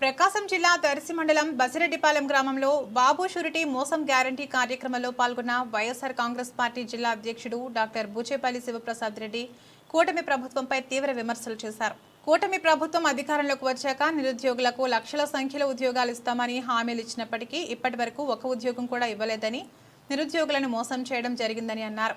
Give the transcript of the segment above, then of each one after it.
ప్రకాశం జిల్లా దర్శి మండలం బసిరెడ్డిపాలెం గ్రామంలో బాబు షురిటీ మోసం గ్యారంటీ కార్యక్రమంలో పాల్గొన్న వైఎస్ఆర్ కాంగ్రెస్ పార్టీ జిల్లా అధ్యక్షుడు డాక్టర్ బూచేపల్లి శివప్రసాద్ రెడ్డి కూటమి ప్రభుత్వంపై తీవ్ర విమర్శలు చేశారు. కూటమి ప్రభుత్వం అధికారంలోకి వచ్చాక నిరుద్యోగులకు లక్షల సంఖ్యలో ఉద్యోగాలు ఇస్తామని హామీలు ఇచ్చినప్పటికీ ఇప్పటి వరకు ఒక ఉద్యోగం కూడా ఇవ్వలేదని నిరుద్యోగులను మోసం చేయడం జరిగిందని అన్నారు.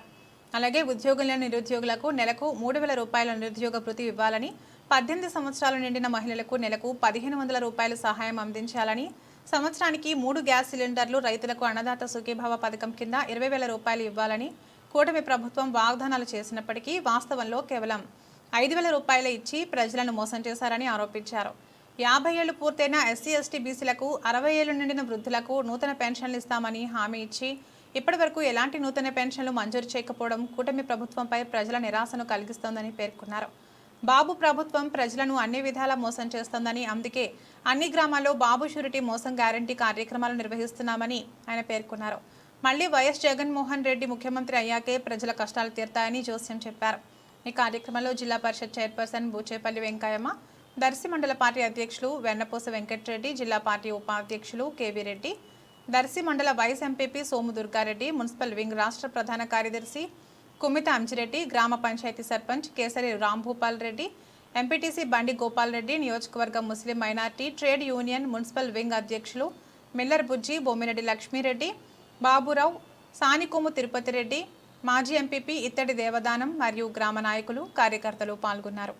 అలాగే ఉద్యోగం నిరుద్యోగులకు నెలకు మూడు వేల రూపాయల నిరుద్యోగ భృతి ఇవ్వాలని పద్దెనిమిది సంవత్సరాలు నిండిన మహిళలకు నెలకు పదిహేను వందల రూపాయల సహాయం అందించాలని సంవత్సరానికి మూడు గ్యాస్ సిలిండర్లు రైతులకు అన్నదాత సుఖీభావ పథకం కింద ఇరవై వేల రూపాయలు ఇవ్వాలని కూటమి ప్రభుత్వం వాగ్దానాలు చేసినప్పటికీ వాస్తవంలో కేవలం ఐదు వేల రూపాయలు ఇచ్చి ప్రజలను మోసం చేశారని ఆరోపించారు. యాభై ఏళ్ళు పూర్తయిన ఎస్సీ ఎస్టీ బీసీలకు అరవై ఏళ్ళు నిండిన వృద్ధులకు నూతన పెన్షన్లు ఇస్తామని హామీ ఇచ్చి ఇప్పటి వరకు ఎలాంటి నూతన పెన్షన్లు మంజూరు చేయకపోవడం కూటమి ప్రభుత్వంపై ప్రజల నిరాశను కలిగిస్తోందని పేర్కొన్నారు. బాబు ప్రభుత్వం ప్రజలను అన్ని విధాలా మోసం చేస్తోందని అందుకే అన్ని గ్రామాల్లో బాబు షూరిటీ మోసం గ్యారంటీ కార్యక్రమాలు నిర్వహిస్తున్నామని ఆయన పేర్కొన్నారు. మళ్ళీ వైఎస్ జగన్మోహన్ రెడ్డి ముఖ్యమంత్రి అయ్యాకే ప్రజల కష్టాలు తీరుతాయని జోస్యం చెప్పారు. ఈ కార్యక్రమంలో జిల్లా పరిషత్ చైర్పర్సన్ బూచేపల్లి వెంకయ్యమ్మ దర్శి మండల పార్టీ అధ్యక్షులు వెన్నపూస వెంకటరెడ్డి జిల్లా పార్టీ ఉపాధ్యక్షులు KV Reddy Darsi mandal vice MPP Somu Durgareddy municipal wing రాష్ట్ర ప్రధాన కార్యదర్శి కుమిత అంజిరెడ్డి గ్రామ పంచాయతీ సర్పంచ్ కేసరి రాంభూపాల్ రెడ్డి ఎంపీటీసీ బండి గోపాల్ రెడ్డి నియోజకవర్గం ముస్లిం minority trade union municipal wing అధ్యక్షులు మిల్లర్ బుజ్జి బొమ్మిరెడ్డి లక్ష్మీరెడ్డి బాబురావు సానికొమ్ము తిరుపతి రెడ్డి మాజీ ఎంపీపీ ఇత్తడి దేవదానం మరియు గ్రామ నాయకులు కార్యకర్తలు పాల్గొన్నారు.